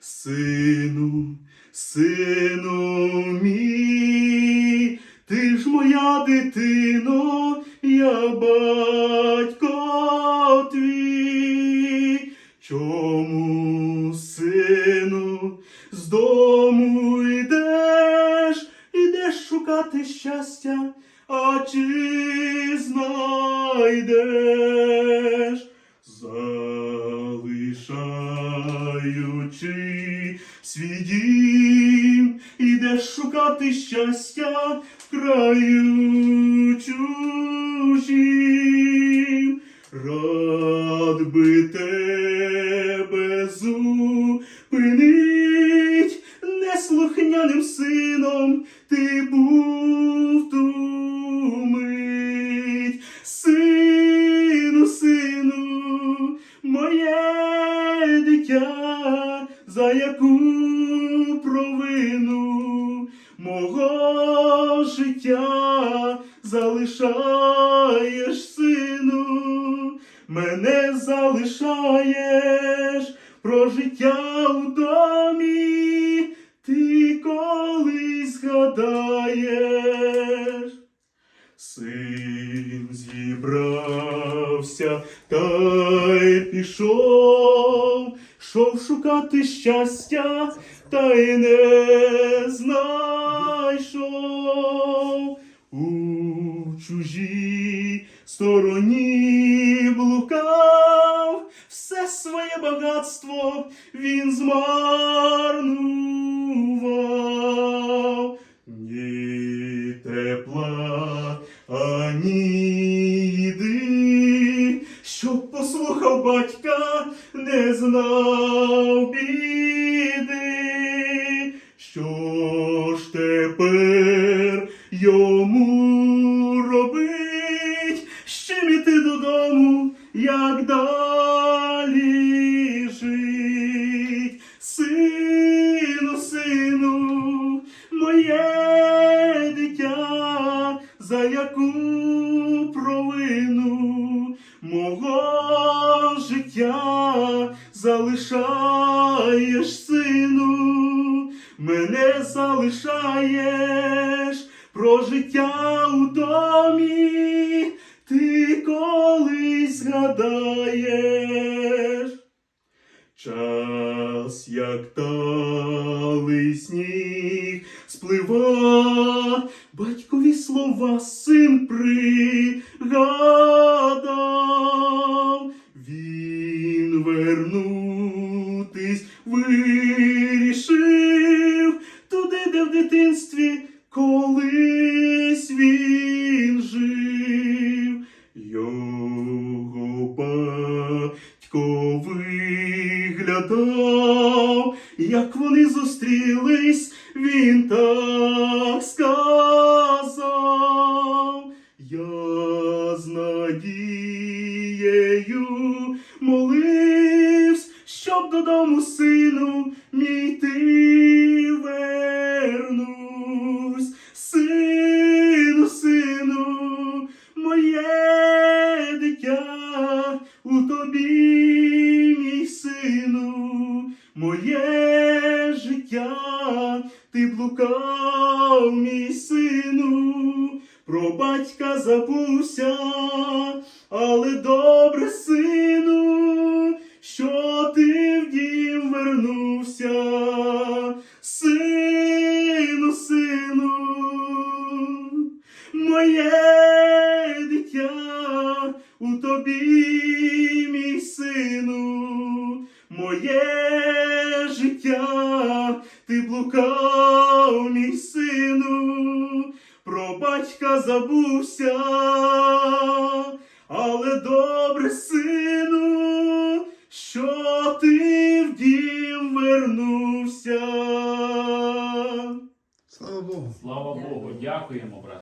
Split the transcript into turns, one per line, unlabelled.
Сину, сину мій, ти ж моя дитино, я батько твій. Чому, сину, з дому йдеш, ідеш шукати щастя, а чи знайдеш? Свій дім, ідеш шукати щастя в краю чужім. Рад би тебе зупинить, неслухняним сином. Ти був ту за яку провину мого життя залишаєш, сину, мене залишаєш про життя у домі, ти колись згадаєш. Син зібрався та й пішов, шов шукати щастя, та й не знайшов. У чужій стороні блукав, все своє багатство він змарнував. Ні тепла, ані послухав батька, не знав біди. Що ж тепер йому робить? З чим іти додому, як далі жить? Сину, сину, моє дитя, за яку життя залишаєш, сину, мене залишаєш про життя у домі, ти колись згадаєш. Час, як талий сніг, сплива, батькові слова син пригадав. Його батько виглядав, як вони зустрілись, він так сказав. Моє життя, ти блукав, мій сину, про батька забувся, але добре, сину, що ти в дім вернувся, сину, сину, моє дитя, у тобі, сину, моє ти блукав, мій сину, про батька забувся, але добре, сину, що ти в дім вернувся.
Слава Богу.
Слава Богу, дякуємо, брат.